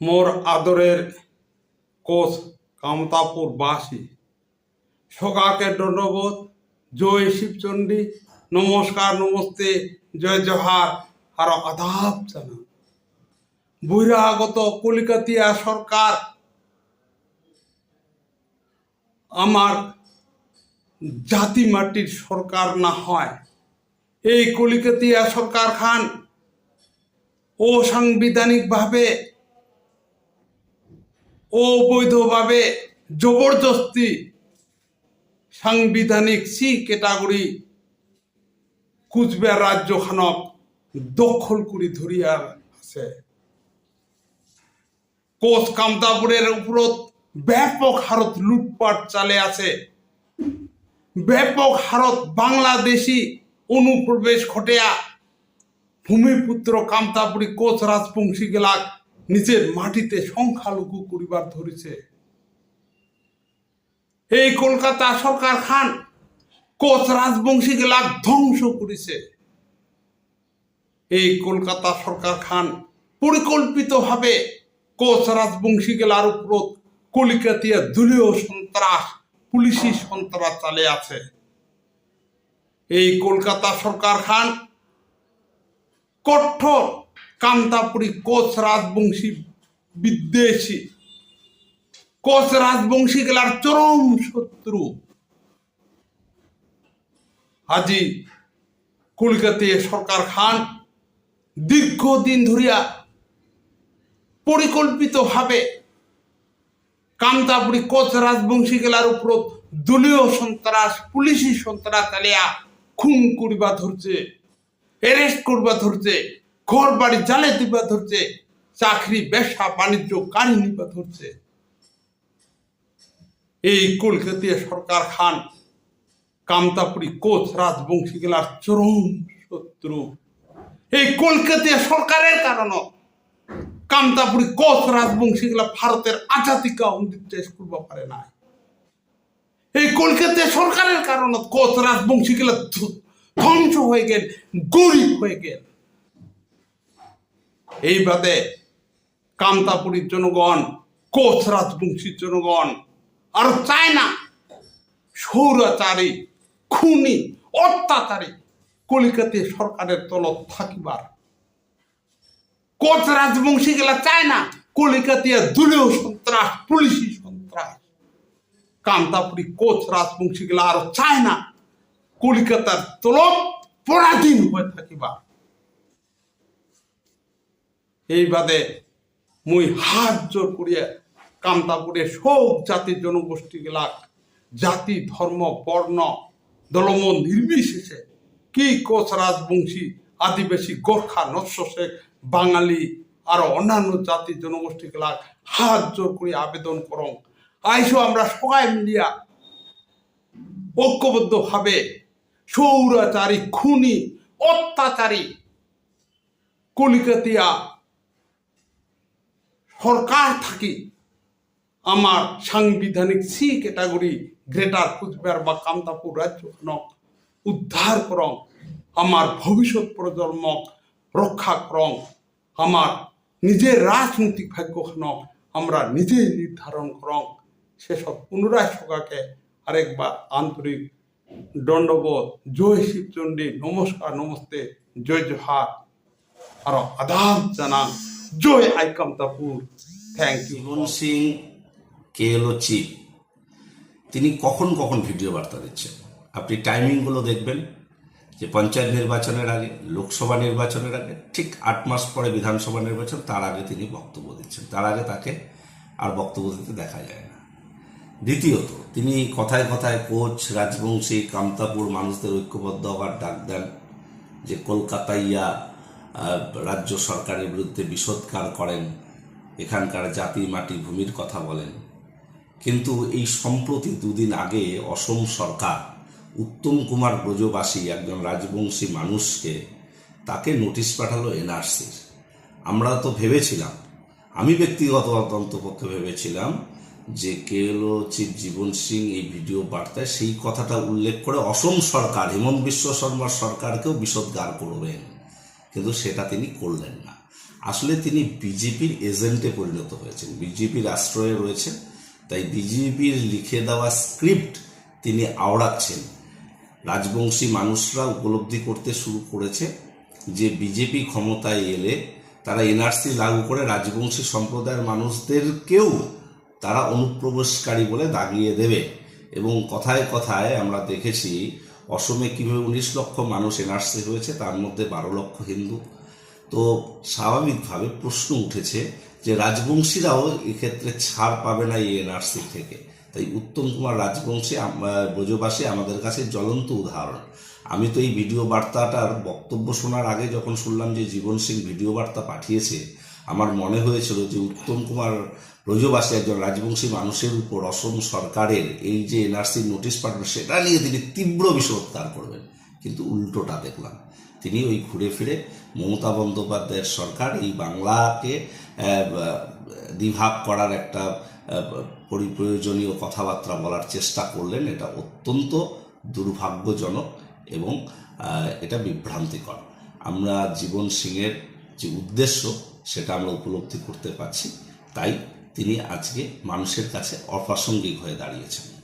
মোর আদরের কোচ কামতাপুর বাসী। সকাকে দণ্ডবোধ জয় শিবচণ্ডী নমস্কার, নমস্তে। জয় জহার। আর আদাব জানা বহিরাগত কলিকাতিয়া সরকার আমার জাতি মাটির সরকার না হয়। এই কলিকাতিয়া সরকার খান অসাংবিধানিকভাবে অবৈধভাবে জবরদস্তি সাংবিধানিক সি ক্যাটাগরি কুচবিহার রাজ্যখানক দখল করে ধরিয়ার আছে। কোচ কামতাপুরের উপরত ব্যাপক হারত লুটপাট চালে আছে। ব্যাপক হারত বাংলাদেশি অনুপ্রবেশ ঘটিয়া ভূমিপুত্র কামতাপুরী কোচ রাজবংশী গেলাক নিজের মাটিতে সংখ্যালঘু করিবার ধরেছে। এই কলকাতা সরকার খান কোচ রাজবংশী গেলাক ধ্বংস করেছে। এই কলকাতা সরকার খান পরিকল্পিতভাবে কোচ রাজবংশী গেলার উপর কলিকাতিয়া দলীয় সন্ত্রাস, পুলিশি সন্ত্রাস চালে আছে। এই কলকাতা সরকার খান কঠোর কান্তাপুরী কোচ রাজবংশী বিদ্বেষী। কোচ রাজবংশী গেলার চরম শত্রু। আজি কলকাতায় সরকার খান দীর্ঘদিন ধরিয়া পরিকল্পিতভাবে কামতাপুরী কোচ রাজবংশী গেলার উপর দলীয় সন্ত্রাস, পুলিশি সন্ত্রাস চালিয়া খুন করিবা ধরছে অ্যারেস্ট করবা ধরছে। ঘর বাড়ি জ্বালে দিবা ধরছে, চাকরি, ব্যবসা, বাণিজ্য নিবা ধরছে। এই কলকাতিয়া সরকার খান, কামতাপুরী কোচ, রাজবংশী গেলার চরম শত্রু। এই কলকাতিয়া সরকারের কারণ কামতাপুরী কোচ, রাজবংশী গেলা ভারতের আজাদিকা নির্দেশ করবা পারে নাই। এই কলকাতা সরকারের কারণ কোচ, রাজবংশী গেলা ধ্বংস হয়ে গেল, গরিব হয়ে গেল। এই বাদে কামতাপুরীর জনগণ কোচ রাজবংশীর জনগণ, আর চায় না সৌরাচারী, খুনি, অত্যাচারী কলিকাতে সরকারের তলত থাকিবার। কোচ রাজবংশী গেলা চায় না কলিকাতিয়া দলীয় সন্ত্রাস, পুলিশি সন্ত্রাস। কামতাপুরি কোচ রাজবংশী গেলা আর চায় না কলিকাতার তলব পরাধীন হয়ে থাকিবা এই বাদে মুই হাত জোর করিয়া কামতাপুরে সব জাতি জনগোষ্ঠী গেলাক জাতি, ধর্ম, বর্ণ দলম নির্বিশেষে কি কোচ রাজবংশী, আদিবাসী, গোর্খা নস্য শেখ বাঙালি, আর অন্যান্য জাতি জনগোষ্ঠী গেলাক হাত জোর করে আবেদন করং। আইসো আমরা সবাই মিলিয়া ঐক্যবদ্ধভাবে সৌরাচারী, খুনি, অত্যাচারী, কলিকাতিয়া সরকার থাকি, আমার সাংবিধানিক সি ক্যাটাগরি গ্রেটার কুচবিহার বা কামতাপুর রাজ্যখনক উদ্ধার করং, আমার ভবিষ্যৎ প্রজন্মক রক্ষা করং, আমার নিজের রাজনৈতিক ভাগ্যখনক আমরা নিজেই নির্ধারণ করং। সেসব পুনরায় সকাকে আরেকবার আন্তরিক দণ্ডবোধ। জয় শিবচণ্ডী নমস্কার, নমস্তে, জয় জোহার আর আদাব জানান জয় আই কামতাপুর থ্যাংক ইউ জীবন সিং, কে এলো চিফ, তিনি কখন কখন ভিডিও বার্তা দিচ্ছেন? আপনি টাইমিংগুলো দেখবেন, যে পঞ্চায়েত নির্বাচনের আগে, লোকসভা নির্বাচনের আগে, ঠিক আট মাস পরে বিধানসভা নির্বাচন, তার আগে তিনি বক্তব্য দিচ্ছেন। তার আগে তাকে আর বক্তব্য দিতে দেখা যায় না। দ্বিতীয়ত, তিনি কথায় কথায় কোচ, রাজবংশী, কামতাপুর, মানুষদের ঐক্যবদ্ধ হওয়ার ডাক দেন, যে কলকাতাইয়া রাজ্য সরকারের বিরুদ্ধে বিষোদ্গার করেন, এখানকার জাতি মাটি ভূমির কথা বলেন। কিন্তু এই সম্প্রতি দুদিন আগে অসম সরকার উত্তম কুমার ব্রজবাসী একজন রাজবংশী মানুষকে তাকে নোটিশ পাঠালো এনআরসির। আমরা তো ভেবেছিলাম, আমি ব্যক্তিগত অন্তপক্ষে ভেবেছিলাম যে কে এলো চিফ জীবন সিং এই ভিডিও বার্তায় সেই কথাটা উল্লেখ করে অসম সরকার, হেমন্ত বিশ্ব শর্মার সরকারকেও বিষোদ্গার করবেন। কিন্তু সেটা তিনি করলেন না। আসলে তিনি বিজেপির এজেন্টে পরিণত হয়েছেন। বিজেপির আশ্রয়ে রয়েছেন তাই বিজেপির লিখে দেওয়া স্ক্রিপ্ট তিনি আওড়াচ্ছেন। রাজবংশী মানুষরা উপলব্ধি করতে শুরু করেছে যে বিজেপি ক্ষমতায় এলে তারা এনআরসি লাগু করে রাজবংশী সম্প্রদায়ের মানুষদেরকেও তারা অনুপ্রবেশকারী বলে দাগিয়ে দেবে। এবং কথায় কথায় আমরা দেখেছি অসমে কীভাবে উনিশ লক্ষ মানুষ এনআরসি হয়েছে, তার মধ্যে বারো লক্ষ হিন্দু। তো স্বাভাবিকভাবে প্রশ্ন উঠেছে যে রাজবংশীরাও এক্ষেত্রে ছাড় পাবে না এই এনআরসি থেকে। তাই উত্তম কুমার রাজবংশী ব্রজবাসী আমাদের কাছে জ্বলন্ত উদাহরণ। আমি তো এই ভিডিও বার্তাটার বক্তব্য শোনার আগে যখন শুনলাম যে জীবন সিং ভিডিও বার্তা পাঠিয়েছে আমার মনে হয়েছিল যে উত্তম কুমার ব্রজবাসী একজন রাজবংশী মানুষের উপর অসম সরকারের এই যে এনআরসি নোটিশ পাঠানো, সেটা নিয়ে তিনি তীব্র বিষোদ্গার করবেন? কিন্তু উল্টোটা দেখলাম। তিনি ওই ঘুরে ফিরে মমতা বন্দ্যোপাধ্যায়ের সরকার এই বাংলাকে দ্বিভাগ করার একটা পরিপ্রয়োজনীয় কথাবার্তা বলার চেষ্টা করলেন। এটা অত্যন্ত দুর্ভাগ্যজনক এবং এটা বিভ্রান্তিকর। আমরা জীবন সিংয়ের যে উদ্দেশ্য সেটা আমরা উপলব্ধি করতে পারছি। তাই তিনি আজকে মানুষের কাছে অপ্রাসঙ্গিক হয়ে দাঁড়িয়েছেন।